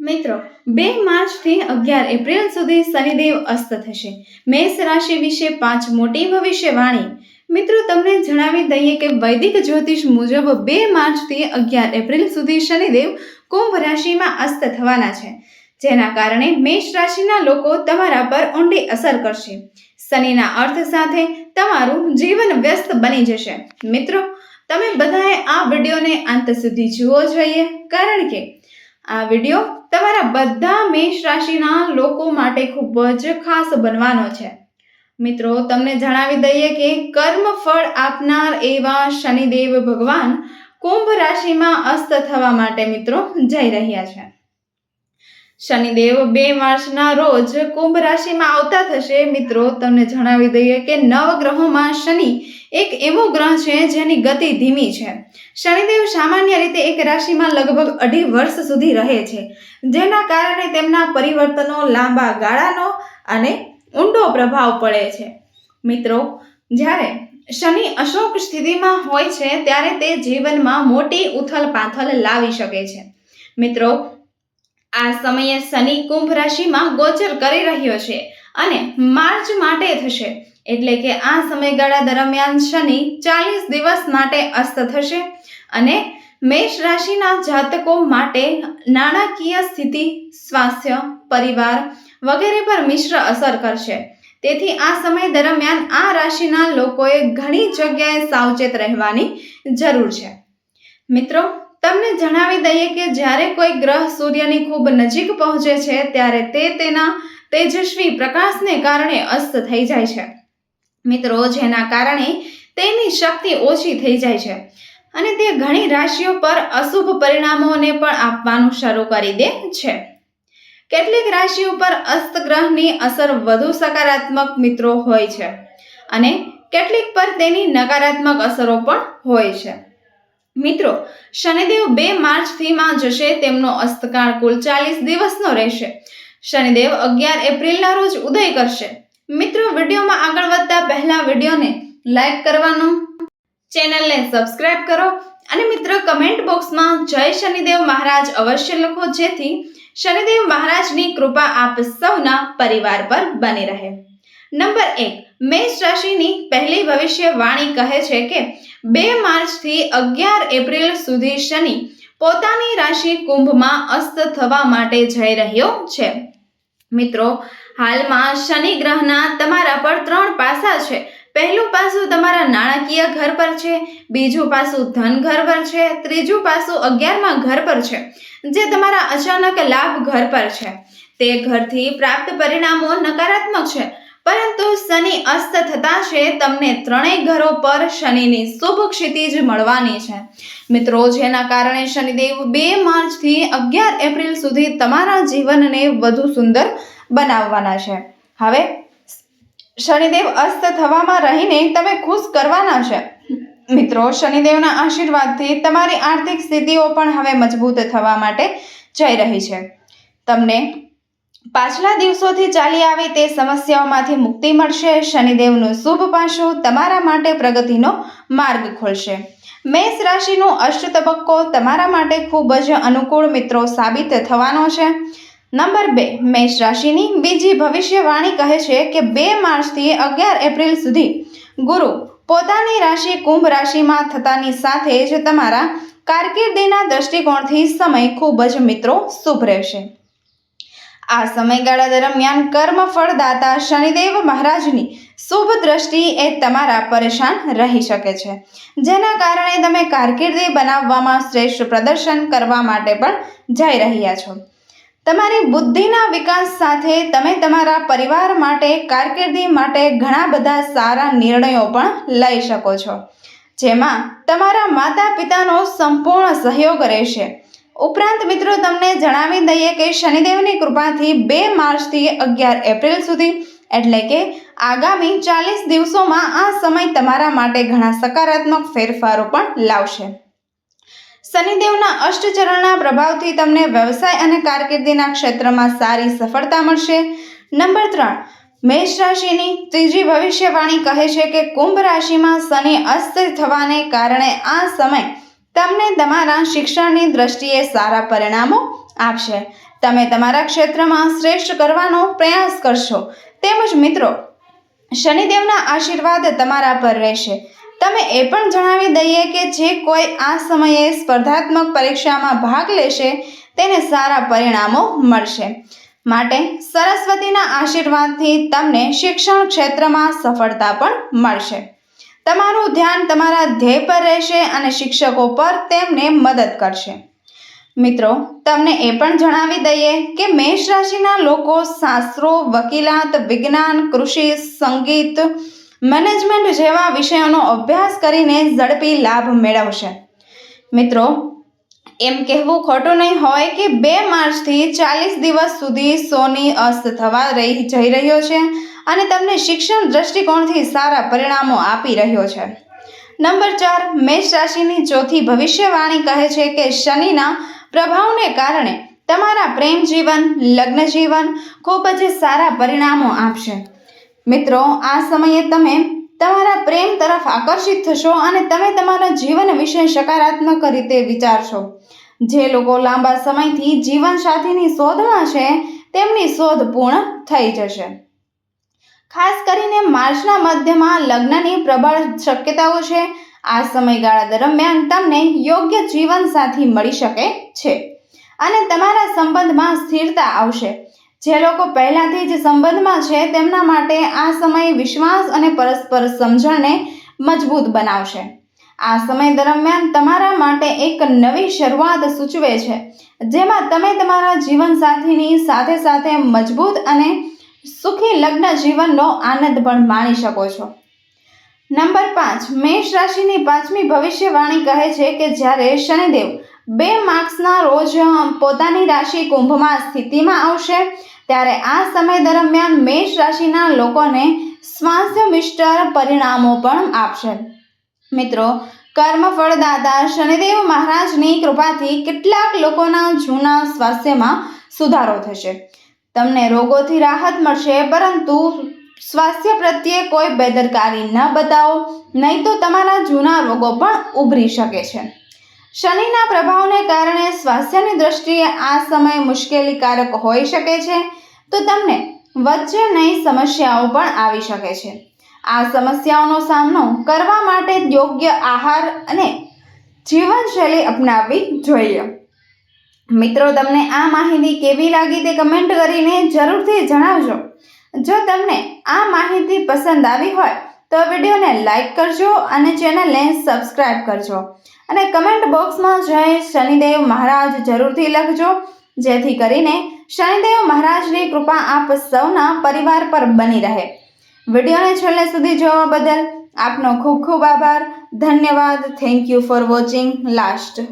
મિત્રો, બે માર્ચથી અગિયાર એપ્રિલ સુધી શનિદેવ અસ્ત થશે. મેષ રાશિ વિશે પાંચ મોટી ભવિષ્યવાણી. મિત્રો, તમને જણાવી દઈએ કે વૈદિક જ્યોતિષ મુજબ બે માર્ચથી અગિયાર એપ્રિલ સુધી શનિદેવ કુંભ રાશિમાં અસ્ત થવાના છે. જેના કારણે મેષ રાશિના લોકો તમારા પર ઊંડી અસર કરશે. શનિના અર્થ સાથે તમારું જીવન વ્યસ્ત બની જશે. મિત્રો, તમે બધાએ આ વિડીયોને અંત સુધી જુઓ જોઈએ કારણ કે આ વીડિયો તમારા બધા મેષ રાશિના લોકો માટે ખૂબ જ ખાસ બનવાનો છે. મિત્રો, તમને જણાવી દઈએ કે કર્મ ફળ આપનાર એવા શનિદેવ ભગવાન કુંભ રાશિમાં અસ્ત થવા માટે મિત્રો જઈ રહ્યા છે. શનિદેવ બે માર્ચના રોજ કુંભ રાશિમાં આવતા થશે. મિત્રો, તમને જણાવી દઈએ કે નવ ગ્રહોમાં શનિ એક એવો ગ્રહ છે જેની ગતિ ધીમી છે. શનિદેવ સામાન્ય રીતે એક રાશિમાં લગભગ અઢી વર્ષ સુધી રહે છે, જેના કારણે તેમના પરિવર્તનો લાંબા ગાળાનો અને ઊંડો પ્રભાવ પડે છે. મિત્રો, જ્યારે શનિ અશોક સ્થિતિમાં હોય છે, ત્યારે તે જીવનમાં મોટી ઉથલ પાથલ લાવી શકે છે. મિત્રો આ સમયે શનિ કુંભ રાશિમાં ગોચર કરી રહ્યો છે અને માર્ચ માટે થશે. એટલે કે આ સમયગાળા દરમિયાન શનિ ચાલીસ દિવસ માટે અસ્ત થશે અને મેષ રાશિના જાતકો માટે નાણાકીય સ્થિતિ, સ્વાસ્થ્ય, પરિવાર વગેરે પર મિશ્ર અસર કરશે. તેથી આ સમય દરમિયાન આ રાશિના લોકોએ ઘણી જગ્યાએ સાવચેત રહેવાની જરૂર છે. મિત્રો તમને જણાવી દઈએ કે જ્યારે કોઈ ગ્રહ સૂર્યની ખૂબ નજીક પહોંચે છે, ત્યારે તે તેના તેજસ્વી પ્રકાશને કારણે અસ્ત થઈ જાય છે. મિત્રો, જેના કારણે તેની શક્તિ ઓછી થઈ જાય છે અને તે ઘણી રાશિઓ પર અશુભ પરિણામોને પણ આપવાનું શરૂ કરી દે છે. કેટલીક રાશિઓ પર અસ્ત ગ્રહની અસર વધુ સકારાત્મક મિત્રો હોય છે અને કેટલીક પર તેની નકારાત્મક અસરો પણ હોય છે. મિત્રો, શનિદેવ બે માર્ચમાં જશે, તેમનો અસ્તકાળ કુલ ચાલીસ દિવસનો રહેશે. શનિદેવ અગિયાર એપ્રિલના રોજ ઉદય કરશે. મિત્રો, વિડીયોમાં આગળ વધતા પહેલા વિડીયોને લાઈક કરવાનું, ચેનલને સબસ્ક્રાઇબ કરો અને મિત્રો, કમેન્ટ બોક્સમાં જય શનિદેવ મહારાજ અવશ્ય લખો, જેથી શનિદેવ મહારાજની કૃપા આપ સૌના પરિવાર પર બની રહે. નંબર એક, મેષ રાશિની પહેલી ભવિષ્યવાણી કહે છે કે બે માર્ચથી અગિયાર એપ્રિલ સુધી શનિ પોતાની રાશિ કુંભમાં અસ્ત થવા માટે જઈ રહ્યો છે. મિત્રો, હાલમાં શનિ ગ્રહના તમારા પર ત્રણ પાસા છે. પહેલું પાસું તમારા નાણાકીય ઘર પર છે, બીજું પાસું ધન ઘર પર છે, ત્રીજું પાસું અગિયારમાં ઘર પર છે, જે તમારા અચાનક લાભ ઘર પર છે. તે ઘરથી પ્રાપ્ત પરિણામો નકારાત્મક છે શનિ અસ્ત થતા છે, તમને ત્રણેય ઘરો પર શનિની શુભ ક્ષિતિજ મળવાની છે. મિત્રો, જેના કારણે શનિદેવ બે માર્ચથી અગિયાર એપ્રિલ સુધી તમારા જીવનને વધુ સુંદર બનાવવાના છે. હવે, શનિદેવ અસ્ત થવામાં રહીને તમે ખુશ કરવાના છે. મિત્રો, શનિદેવના આશીર્વાદથી તમારી આર્થિક સ્થિતિઓ પણ હવે મજબૂત થવા માટે જઈ રહી છે. તમને પાછલા દિવસોથી ચાલી આવી તે સમસ્યાઓમાંથી મુક્તિ મળશે. શનિદેવનું શુભ પાસું તમારા માટે પ્રગતિનો માર્ગ ખોલશે. મેષ રાશિનો અષ્ટ તબક્કો તમારા માટે ખૂબ જ અનુકૂળ મિત્રો સાબિત થવાનો છે. નંબર બે, મેષ રાશિની બીજી ભવિષ્યવાણી કહે છે કે બે માર્ચથી અગિયાર એપ્રિલ સુધી ગુરુ પોતાની રાશિ કુંભ રાશિમાં થતાની સાથે જ તમારા કારકિર્દીના દ્રષ્ટિકોણથી સમય ખૂબ જ મિત્રો શુભ રહેશે. આ સમયગાળા દરમિયાન કર્મ ફળદાતા શનિદેવ મહારાજની શુભ દ્રષ્ટિ એ તમારા પરેશાન રહી શકે છે. જેના કારણે તમે કારકિર્દી બનાવવામાં શ્રેષ્ઠ પ્રદર્શન કરવા માટે પણ જઈ રહ્યા છો. તમારી બુદ્ધિના વિકાસ સાથે તમે તમારા પરિવાર માટે, કારકિર્દી માટે ઘણા બધા સારા નિર્ણયો પણ લઈ શકો છો. જેમાં તમારા માતા પિતાનો સંપૂર્ણ સહયોગ રહેશે. ઉપરાંત મિત્રો તમને જણાવી દઈએ કે શનિદેવની કૃપાથી બે માર્ચથી અગિયાર એપ્રિલ સુધી, એટલે કે આગામી ચાલીસ દિવસોમાં આ સમય તમારા માટે ઘણા સકારાત્મક ફેરફારો પણ લાવશે. શનિદેવના અષ્ટચરણના પ્રભાવથી તમને વ્યવસાય અને કારકિર્દીના ક્ષેત્રમાં સારી સફળતા મળશે. નંબર ત્રણ, મેષ રાશિની ત્રીજી ભવિષ્યવાણી કહે છે કે કુંભ રાશિમાં શનિ અસ્ત થવાને કારણે આ સમય તમને તમારા શિક્ષણની દ્રષ્ટિએ સારા પરિણામો આપશે. તમે તમારા ક્ષેત્રમાં શ્રેષ્ઠ કરવાનો પ્રયાસ કરશો. તેમજ મિત્રો, શનિદેવના આશીર્વાદ તમારા પર રહેશે. તમે એ પણ જણાવી દઈએ કે જે કોઈ આ સમયે સ્પર્ધાત્મક પરીક્ષામાં ભાગ લેશે, તેને સારા પરિણામો મળશે. માટે સરસ્વતીના આશીર્વાદથી તમને શિક્ષણ ક્ષેત્રમાં સફળતા પણ મળશે. તમારું ધ્યાન તમારા ધ્યેય પર રહેશે અને શિક્ષકો પર તેમને મદદ કરશે. મિત્રો, તમને એ પણ જણાવી દઈએ કે મેષ રાશિના લોકો શાસ્ત્રો, વકીલાત, વિજ્ઞાન, કૃષિ, સંગીત, મેનેજમેન્ટ જેવા વિષયોનો અભ્યાસ કરીને ઝડપી લાભ મેળવશે. મિત્રો, એમ કહેવું ખોટું નહીં હોય કે બે માર્ચથી ચાલીસ દિવસ સુધી સોની અસ્ત થવા રહી જઈ રહ્યો છે. અને તમને શિક્ષણ દ્રષ્ટિકોણથી સારા પરિણામો આપી રહ્યો છે. નંબર ચાર, મેષ રાશિની ચોથી ભવિષ્યવાણી કહે છે કે શનિના પ્રભાવને કારણે તમારા પ્રેમ જીવન, લગ્ન જીવન ખૂબ જ સારા પરિણામો આપશે. મિત્રો, આ સમયે તમે તમારા પ્રેમ તરફ આકર્ષિત થશો અને તમે તમારા જીવન વિશે સકારાત્મક રીતે વિચારશો. જે લોકો લાંબા સમયથી જીવનસાથીની શોધમાં છે, તેમની શોધ પૂર્ણ થઈ જશે. ખાસ કરીને માર્ચના મધ્યમાં લગ્નની પ્રબળ શક્યતાઓ છે. આ સમયગાળા દરમિયાન તમને યોગ્ય જીવનસાથી મળી શકે છે અને તમારા સંબંધમાં સ્થિરતા આવશે. જે લોકો પહેલાથી જ સંબંધમાં છે, તેમના માટે આ સમય વિશ્વાસ અને પરસ્પર સમજણને મજબૂત બનાવશે. આ સમય દરમિયાન તમારા માટે એક નવી શરૂઆત સૂચવે છે, જેમાં તમે તમારા જીવનસાથીની સાથે સાથે મજબૂત અને સુખી લગ્ન જીવનનો આનંદ પણ માણી શકો છો. નંબર પાંચ, મેષ રાશિની પાંચમી ભવિષ્યવાણી કહે છે કે જ્યારે શનિદેવ બે માર્ક્સના રોજ પોતાની રાશિ કુંભમાં સ્થિતિમાં આવશે, ત્યારે આ સમય દરમિયાન મેષ રાશિના લોકોને સ્વાસ્થ્યમિષ્ટ પરિણામો પણ આપશે. મિત્રો, કર્મફળદાતા શનિદેવ મહારાજની કૃપાથી કેટલાક લોકોના જૂના સ્વાસ્થ્યમાં સુધારો થશે. તમને રોગોથી રાહત મળશે, પરંતુ સ્વાસ્થ્ય પ્રત્યે કોઈ બેદરકારી ન બતાવો, નહીં તો તમારા જૂના રોગો પણ ઉભરી શકે છે. શનિના પ્રભાવને કારણે સ્વાસ્થ્યની દ્રષ્ટિએ આ સમય મુશ્કેલીકારક હોઈ શકે છે, તો તમને વચ્ચે નહીં સમસ્યાઓ પણ આવી શકે છે. આ સમસ્યાઓનો સામનો કરવા માટે યોગ્ય આહાર અને જીવનશૈલી અપનાવવી જોઈએ. મિત્રો, તમને આ માહિતી કેવી લાગી તે કમેન્ટ કરીને જરૂરથી જણાવજો. જો તમને આ માહિતી પસંદ આવી હોય, તો વિડીયોને લાઈક કરજો અને ચેનલને સબસ્ક્રાઈબ કરજો. અને કમેન્ટ બોક્સમાં જય શનિદેવ મહારાજ જરૂરથી લખજો. જેથી કરીને શનિદેવ મહારાજની કૃપા આપ સૌના પરિવાર પર બની રહે. વિડીયોને છેલ્લે સુધી જોવા બદલ આપનો ખૂબ ખૂબ આભાર. ધન્યવાદ. Thank you for watching last